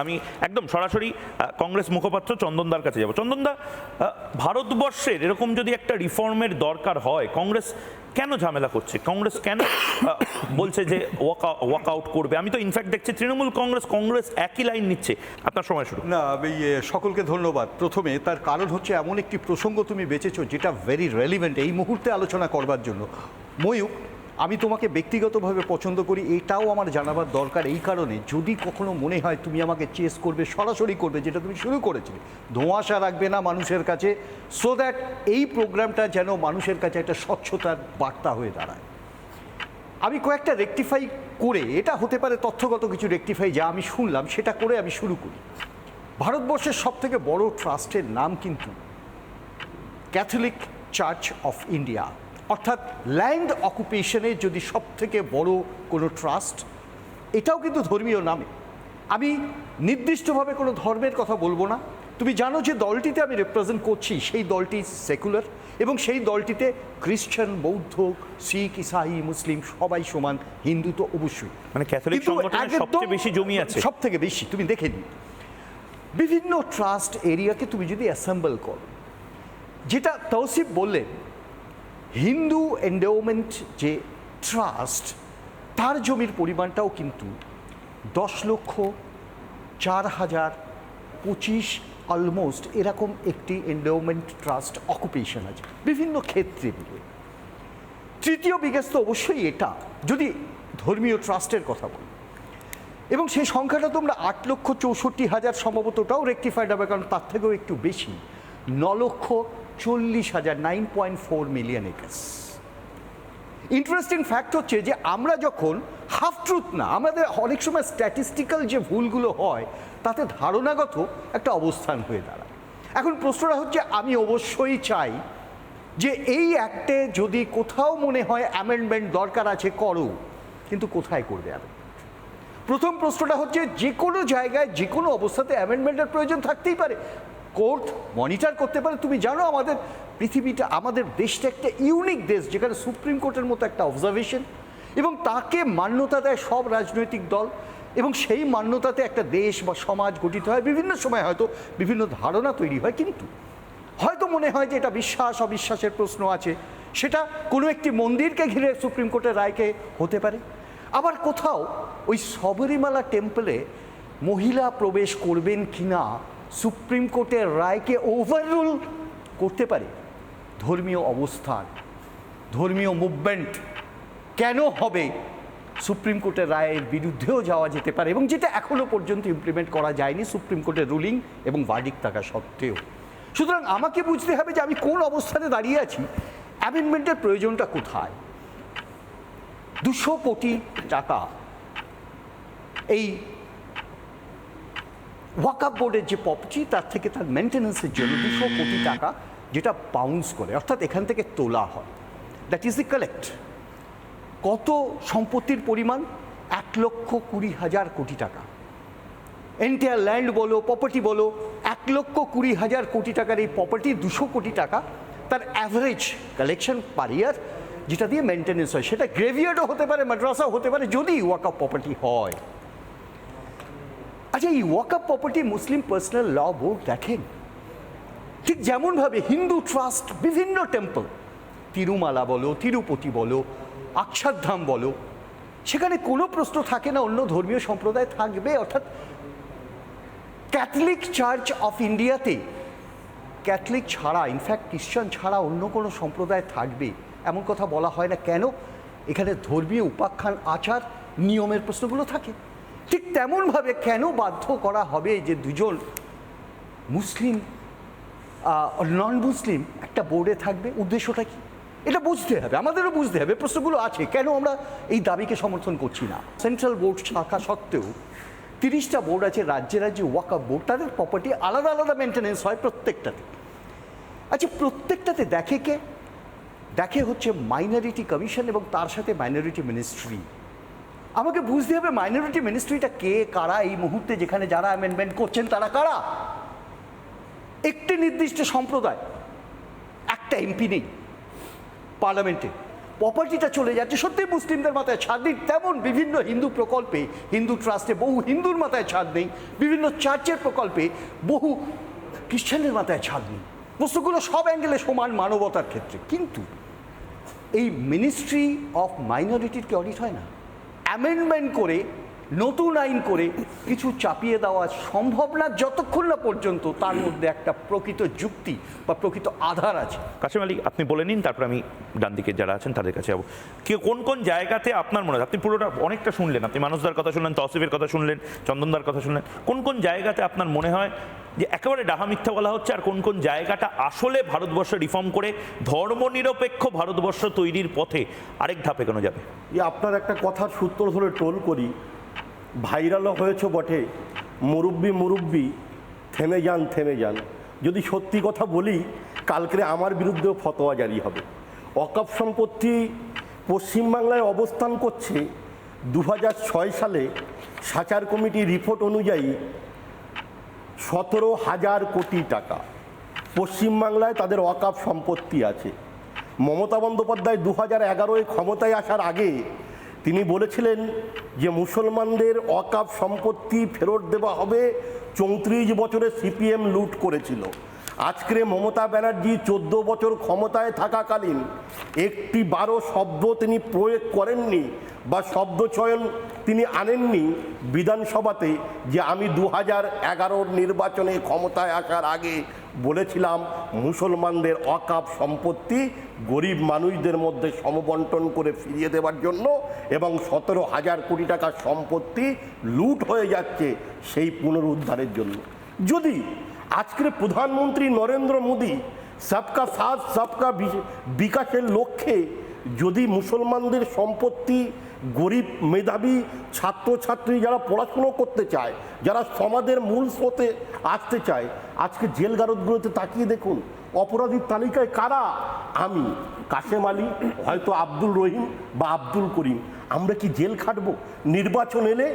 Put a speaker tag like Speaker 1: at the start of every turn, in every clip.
Speaker 1: আমি একদম সরাসরি কংগ্রেস মুখপাত্র চন্দনদার কাছে যাব। চন্দনদা ভারতবর্ষের এরকম যদি একটা রিফর্মের দরকার হয়, কংগ্রেস কেন ঝামেলা করছে? কংগ্রেস কেন বলছে যে ওয়াক আউট করবে? আমি তো ইনফ্যাক্ট দেখছি তৃণমূল কংগ্রেস কংগ্রেস একই লাইন নিচ্ছে। আপনার সময় শুরু
Speaker 2: না সকলকে ধন্যবাদ। প্রথমে তার কারণ হচ্ছে এমন একটি প্রসঙ্গ তুমি বেছেছো, যেটা ভেরি রেলিভেন্ট এই মুহূর্তে আলোচনা করবার জন্য। ময়ূক আমি তোমাকে ব্যক্তিগতভাবে পছন্দ করি, এটাও আমার জানাবার দরকার। এই কারণে যদি কখনো মনে হয় তুমি আমাকে চেস করবে, সরাসরি করবে, যেটা তুমি শুরু করেছিলে, ধোঁয়াশা রাখবে না মানুষের কাছে সো দ্যাট এই প্রোগ্রামটা যেন মানুষের কাছে একটা স্বচ্ছতার বার্তা হয়ে দাঁড়ায়। আমি কয়েকটা রেকটিফাই করে, এটা হতে পারে তথ্যগত কিছু রেকটিফাই যা আমি শুনলাম, সেটা করে আমি শুরু করি। ভারতবর্ষের সব থেকে বড় ট্রাস্টের নাম কিন্তু ক্যাথলিক চার্চ অফ ইন্ডিয়া অর্থাৎ ল্যান্ড অকুপেশনে যদি সবথেকে বড় কোনো ট্রাস্ট এটাও কিন্তু ধর্মীয় নামে। আমি নির্দিষ্টভাবে কোনো ধর্মের কথা বলব না। তুমি জানো যে দলটিতে আমি রিপ্রেজেন্ট করছি সেই দলটি সেকুলার এবং সেই দলটিতে খ্রিশ্চান বৌদ্ধ শিখ ইসাই মুসলিম সবাই সমান হিন্দু তো অবশ্যই।
Speaker 1: মানে ক্যাথলিক সবচেয়ে বেশি জমি আছে।
Speaker 2: সব থেকে বেশি তুমি দেখে নিও। বিভিন্ন ট্রাস্ট এরিয়াকে তুমি যদি অ্যাসেম্বল করো যেটা তৌসিফ বললেন হিন্দু এন্ডোমেন্ট যে ট্রাস্ট তার জমির পরিমাণটাও কিন্তু দশ লক্ষ চার হাজার পঁচিশ অলমোস্ট এরকম একটি এন্ডোমেন্ট ট্রাস্ট অকুপেশন আছে, বিভিন্ন ক্ষেত্রে মিলে। তৃতীয় বিগেস্ট তো অবশ্যই এটা, যদি ধর্মীয় ট্রাস্টের কথা বলি। এবং সেই সংখ্যাটা তোমরা আট লক্ষ চৌষট্টি হাজার সম্ভবত ওটাও রেকটিফাইড হবে, কারণ তার থেকেও একটু বেশি, ন লক্ষ চল্লিশ হাজার nine point four million acres interesting fact হচ্ছে যে আমরা যখন হাফ ট্রুথ না, আমাদের অনেক সময় স্ট্যাটিস্টিক্যাল যে ভুলগুলো হয়, তাতে ধারণাগত একটা অবস্থান হয়ে দাঁড়ায়। এখন প্রশ্নটা হচ্ছে, আমি অবশ্যই চাই যে এই অ্যাক্টে যদি কোথাও মনে হয় অ্যামেন্ডমেন্ট দরকার আছে, করো, কিন্তু কোথায় করবে আমি প্রথম প্রশ্নটা হচ্ছে, যে কোনো জায়গায়, যে কোনো অবস্থাতে অ্যামেন্ডমেন্টের প্রয়োজন থাকতেই পারে। কোর্ট মনিটর করতে পারে। তুমি জানো আমাদের পৃথিবীটা, আমাদের দেশটা একটা ইউনিক দেশ, যেখানে সুপ্রিম কোর্টের মতো একটা অবজারভেশন এবং তাকে মান্যতা দেয় সব রাজনৈতিক দল এবং সেই মান্যতাতে একটা দেশ বা সমাজ গঠিত হয়। বিভিন্ন সময় হয়তো বিভিন্ন ধারণা তৈরি হয়, কিন্তু হয়তো মনে হয় যে এটা বিশ্বাস, অবিশ্বাসের প্রশ্ন আছে। সেটা কোনো একটি মন্দিরকে ঘিরে সুপ্রিম কোর্টের রায়কে হতে পারে। আবার কোথাও ওই সবরীমালা টেম্পলে মহিলা প্রবেশ করবেন কিনা সুপ্রিম কোর্টের রায়কে ওভাররুল করতে পারে। ধর্মীয় অবস্থান, ধর্মীয় মুভমেন্ট কেন হবে? সুপ্রিম কোর্টের রায়ের বিরুদ্ধেও যাওয়া যেতে পারে এবং যেটা এখনও পর্যন্ত ইমপ্লিমেন্ট করা যায়নি, সুপ্রিম কোর্টের রুলিং এবং ভার্ডিক থাকা সত্ত্বেও। সুতরাং আমাকে বুঝতে হবে যে আমি কোন অবস্থানে দাঁড়িয়ে আছি অ্যামেন্ডমেন্টের প্রয়োজনটা কোথায়? দুশো কোটি টাকা এই ওয়াকআপ বোর্ডের যে প্রপার্টি তার থেকে তার মেনটেন্যান্সের জন্য দুশো কোটি টাকা যেটা বাউন্স করে, অর্থাৎ এখান থেকে তোলা হয়। দ্যাট ইজ দি কালেক্ট কত সম্পত্তির পরিমাণ? এক লক্ষ কুড়ি হাজার কোটি টাকা। এন্টায়ার ল্যান্ড বলো প্রপার্টি বলো, এক লক্ষ কুড়ি হাজার কোটি টাকার এই প্রপার্টি দুশো কোটি টাকা, তার অ্যাভারেজ কালেকশন পার ইয়ার যেটা দিয়ে মেনটেন্যান্স হয়। সেটা গ্রেভিয়ার্ডও হতে পারে, মাদ্রাসাও হতে পারে, যদি ওয়াকআপ প্রপার্টি হয়। আচ্ছা এই ওয়াকআপ property Muslim personal law board দেখেন। ঠিক যেমনভাবে হিন্দু ট্রাস্ট বিভিন্ন টেম্পল তিরুমালা বলো তিরুপতি বলো অক্ষরধাম বলো, সেখানে কোনো প্রশ্ন থাকে না, অন্য ধর্মীয় সম্প্রদায় থাকবে, অর্থাৎ ক্যাথলিক চার্চ অফ ইন্ডিয়াতে ক্যাথলিক ছাড়া ইনফ্যাক্ট খ্রিস্টান ছাড়া অন্য কোনো সম্প্রদায় থাকবে, এমন কথা বলা হয় না। কেন? এখানে ধর্মীয় উপাখ্যান, আচার, নিয়মের প্রশ্নগুলো থাকে। ঠিক তেমনভাবে কেন বাধ্য করা হবে যে দুজন মুসলিম নন মুসলিম একটা বোর্ডে থাকবে? উদ্দেশ্যটা কি? এটা বুঝতে হবে, আমাদেরও বুঝতে হবে, প্রশ্নগুলো আছে, কেন আমরা এই দাবিকে সমর্থন করছি না? সেন্ট্রাল বোর্ড থাকা সত্ত্বেও তিরিশটা বোর্ড আছে, রাজ্যে রাজ্যে ওয়াকআপ বোর্ড তাদের প্রপার্টি আলাদা আলাদা মেনটেনেন্স হয় প্রত্যেকটাতে। আচ্ছা প্রত্যেকটাতে দেখে কে? দেখে হচ্ছে মাইনরিটি কমিশন এবং তার সাথে মাইনরিটি মিনিস্ট্রি আমাকে বুঝতে হবে মাইনরিটি মিনিস্ট্রিটা কে, কারা এই মুহূর্তে যেখানে যারা অ্যামেন্ডমেন্ট করছেন, তারা কারা? একটি নির্দিষ্ট সম্প্রদায়, একটা এমপি নেই পার্লামেন্টে। প্রপার্টিটা চলে যাচ্ছে, সত্যি মুসলিমদের মাথায় ছাদ নেই। তেমন বিভিন্ন হিন্দু প্রকল্পে, হিন্দু ট্রাস্টে বহু হিন্দুর মাথায় ছাদ নেই, বিভিন্ন চার্চের প্রকল্পে বহু খ্রিশ্চানদের মাথায় ছাদ নেই। বস্তুগুলো সব অ্যাঙ্গেলে সমান মানবতার ক্ষেত্রে। কিন্তু এই মিনিস্ট্রি অফ মাইনরিটির কি অডিট হয় না? অ্যামেন্ডমেন্ট করে, নতুন আইন করে কিছু চাপিয়ে দেওয়া সম্ভব না, যতক্ষণ না পর্যন্ত তার মধ্যে একটা প্রকৃত যুক্তি বা প্রকৃত আধার আছে।
Speaker 1: কাশিম আলী, আপনি বলে নিন, তারপর আমি ডান দিকে যারা আছেন তাদের কাছে যাব। কেউ কোন কোন জায়গাতে আপনার মনে হয়, আপনি পুরোটা অনেকটা শুনলেন, আপনি মানুষদার কথা শুনলেন তসিফের কথা শুনলেন, চন্দনদার কথা শুনলেন, কোন কোন জায়গাতে আপনার মনে হয় যে একেবারে ডাহা মিথ্যা বলা হচ্ছে, আর কোন কোন জায়গাটা আসলে ভারতবর্ষ রিফর্ম করে ধর্মনিরপেক্ষ ভারতবর্ষ তৈরির পথে আরেক ধাপে কেন যাবে।
Speaker 3: আপনার একটা কথার সূত্র ধরে টোল করি, ভাইরালও হয়েছে বটে, মুরব্বি মুরব্বি, থেমে যান থেমে যান। যদি সত্যি কথা বলি কালকে আমার বিরুদ্ধেও ফতোয়া জারি হবে। অকাপ সম্পত্তি পশ্চিমবাংলায় অবস্থান করছে দু হাজার ছয় সালে সাচার কমিটির রিপোর্ট অনুযায়ী সতেরো হাজার কোটি টাকা। পশ্চিমবাংলায় তাদের অকাপ সম্পত্তি আছে। মমতা বন্দ্যোপাধ্যায় দু হাজার এগারোয় ক্ষমতায় আসার আগে তিনি বলেছিলেন যে, মুসলমানদের অকাপ সম্পত্তি ফেরত দেওয়া হবে চৌত্রিশ বছরে সিপিএম লুট করেছিল। আজকে মমতা ব্যানার্জি চোদ্দ বছর ক্ষমতায় থাকাকালীন একটি বারো শব্দ তিনি প্রয়োগ করেননি বা শব্দ চয়ন তিনি আনেননি বিধানসভাতে যে আমি দু হাজার এগারোর নির্বাচনে ক্ষমতায় আসার আগে বলেছিলাম মুসলমানদের অকাপ সম্পত্তি গরিব মানুষদের মধ্যে সমবন্টন করে ফিরিয়ে দেওয়ার জন্য এবং সতেরো হাজার কোটি টাকার সম্পত্তি লুট হয়ে যাচ্ছে সেই পুনরুদ্ধারের জন্য। যদি আজকের প্রধানমন্ত্রী নরেন্দ্র মোদী সবকা সাথ সবকা বিকাশের লক্ষ্যে যদি মুসলমানদের সম্পত্তি গরিব মেধাবী ছাত্রছাত্রী যারা পড়াশুনো করতে চায়, যারা সমাজের মূল স্রোতে আসতে চায়, আজকে জেল গারদগুলোতে তাকিয়ে দেখুন, অপরাধীর তালিকায় কারা? আমি, কাশেম আলী, হয়তো আব্দুল রহিম বা আব্দুল করিম। আমরা কি জেল খাটবো? নির্বাচন এলে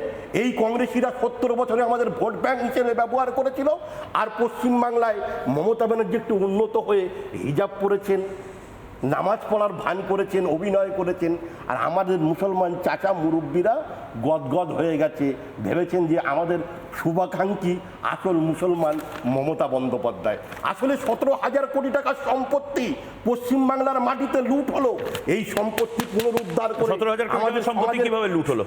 Speaker 3: এই কংগ্রেসিরা সত্তর বছরে আমাদের ভোট ব্যাংক হিসেবে ব্যবহার করেছিল, আর পশ্চিমবাংলায় মমতা ব্যানার্জি একটু উন্নত হয়ে হিজাব পরেছেন। নামাজ পড়ার ভান করেছেন অভিনয় করেছেন আর আমাদের মুসলমান চাচা মুরব্বীরা গদগদ হয়ে গেছে। ভেবেছেন যে আমাদের শুভাকাঙ্ক্ষী আসল মুসলমান মমতা বন্দ্যোপাধ্যায়। আসলে সতেরো হাজার কোটি টাকার সম্পত্তি পশ্চিমবাংলার মাটিতে লুট হলো। এই সম্পত্তি পুনরুদ্ধার করে
Speaker 1: সতেরো হাজার টাকার সম্পত্তি কীভাবে লুট হলো?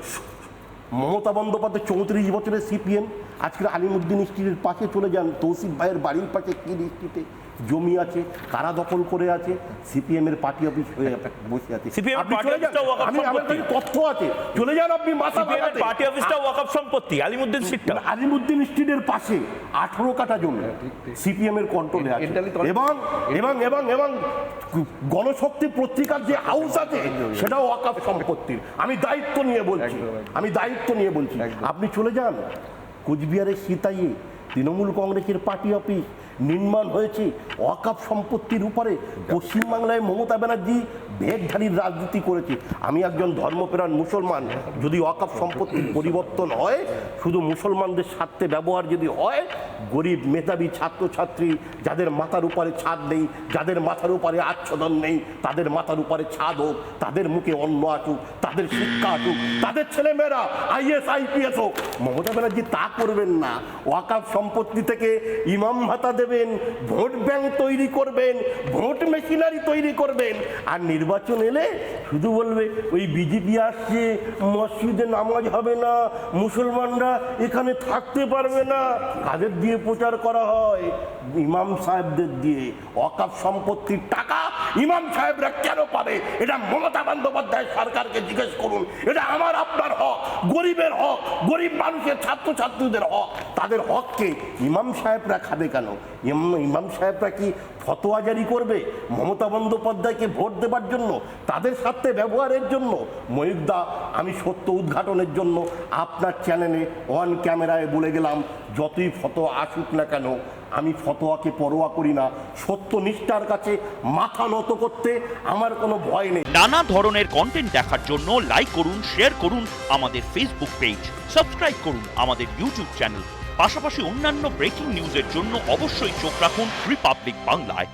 Speaker 3: মমতা বন্দ্যোপাধ্যায় চৌত্রিশ বছরের সিপিএম আজকের আলিমুদ্দিন স্ট্রিটের পাশে চলে যান তৌসিফ ভাইয়ের বাড়ির পাশে কি স্ট্রিটে। জমি আছে কারা দখল করে আছে সিপিএম এর পার্টি অফিস হয়ে বসে আছে আপনি চলে যান। আমি আমার। কাছে তথ্য আছে চলে যান আপনি মাথা বাগাতে।
Speaker 1: পার্টি অফিসটা ওয়াকআপ সম্পত্তি আলিমুদ্দিন সিটটা
Speaker 3: আলিমুদ্দিন স্ট্রিটের পাশে আঠারো কাটা জমি সিপিএম এর কন্ট্রোলে আছে এবং এবং এবং এবং গণশক্তি পত্রিকার যে হাউস আছে সেটাও ওয়াকাফ সম্পত্তির আমি দায়িত্ব নিয়ে বলছি। আমি দায়িত্ব নিয়ে বলছি। আপনি চলে যান কোচবিহারের সীতাইয়ে তৃণমূল কংগ্রেসের পার্টি অফিস, নির্মাণ হয়েছে অকাপ সম্পত্তির উপরে। পশ্চিমবাংলায় মমতা ব্যানার্জি ভেগধারীর রাজনীতি করেছে। আমি একজন ধর্মপ্রাণ মুসলমান, যদি অকাপ সম্পত্তির পরিবর্তন হয়, শুধু মুসলমানদের স্বার্থে ব্যবহার যদি হয়, গরিব মেধাবী ছাত্রছাত্রী যাদের মাথার উপরে ছাদ নেই, যাদের মাথার উপরে আচ্ছাদন নেই, তাদের মাথার উপরে ছাদ হোক, তাদের মুখে অন্ন আসুক তাদের শিক্ষা আসুক তাদের ছেলেমেয়েরা আইএস আইপিএস হোক। মমতা ব্যানার্জি তা করবেন না। ওয়াকাফ সম্পত্তি থেকে ইমাম ভাতা দেবেন, ভোট ব্যাংক তৈরি করবেন, ভোট মেশিনারি তৈরি করবেন। আর নির্বাচন এলে শুধু বলবে, ওই বিজেপি আসছে, মসজিদে নামাজ হবে না, মুসলমানরা এখানে থাকতে পারবে না। কাদের দিয়ে প্রচার করা হয়? ইমাম সাহেবদের দিয়ে। অকাপ সম্পত্তির টাকা ইমাম সাহেবরা কেন পাবে? এটা মমতা বন্দ্যোপাধ্যায় সরকারকে জিজ্ঞেস করুন। এটা আমার, আপনার হক, গরিবের হক, গরিব মানুষের, ছাত্রছাত্রীদের হক। তাদের হককে ইমাম সাহেবরা খাবে কেন? ইমাম সাহেবরা কি ফতোয়া জারি করবে মমতা বন্দ্যোপাধ্যায়কে ভোট দেবার জন্য? তাদের সাথে ব্যবহারের জন্য? ময়ূরদা আমি সত্য উদ্ঘাটনের জন্য আপনার চ্যানেলে অন ক্যামেরায় বলে গেলাম, যতই ফতোয়া আসুক না কেন আমি ফতোয়াকে পরোয়া করি না। সত্য নিষ্ঠার কাছে মাথা নত করতে আমার কোনো ভয় নেই।
Speaker 4: নানা ধরনের কন্টেন্ট দেখার জন্য লাইক করুন শেয়ার করুন আমাদের ফেসবুক পেজ সাবস্ক্রাইব করুন আমাদের ইউটিউব চ্যানেল পাশাপাশি অন্যান্য ব্রেকিং নিউজের জন্য অবশ্যই চোখ রাখুন রিপাবলিক বাংলায়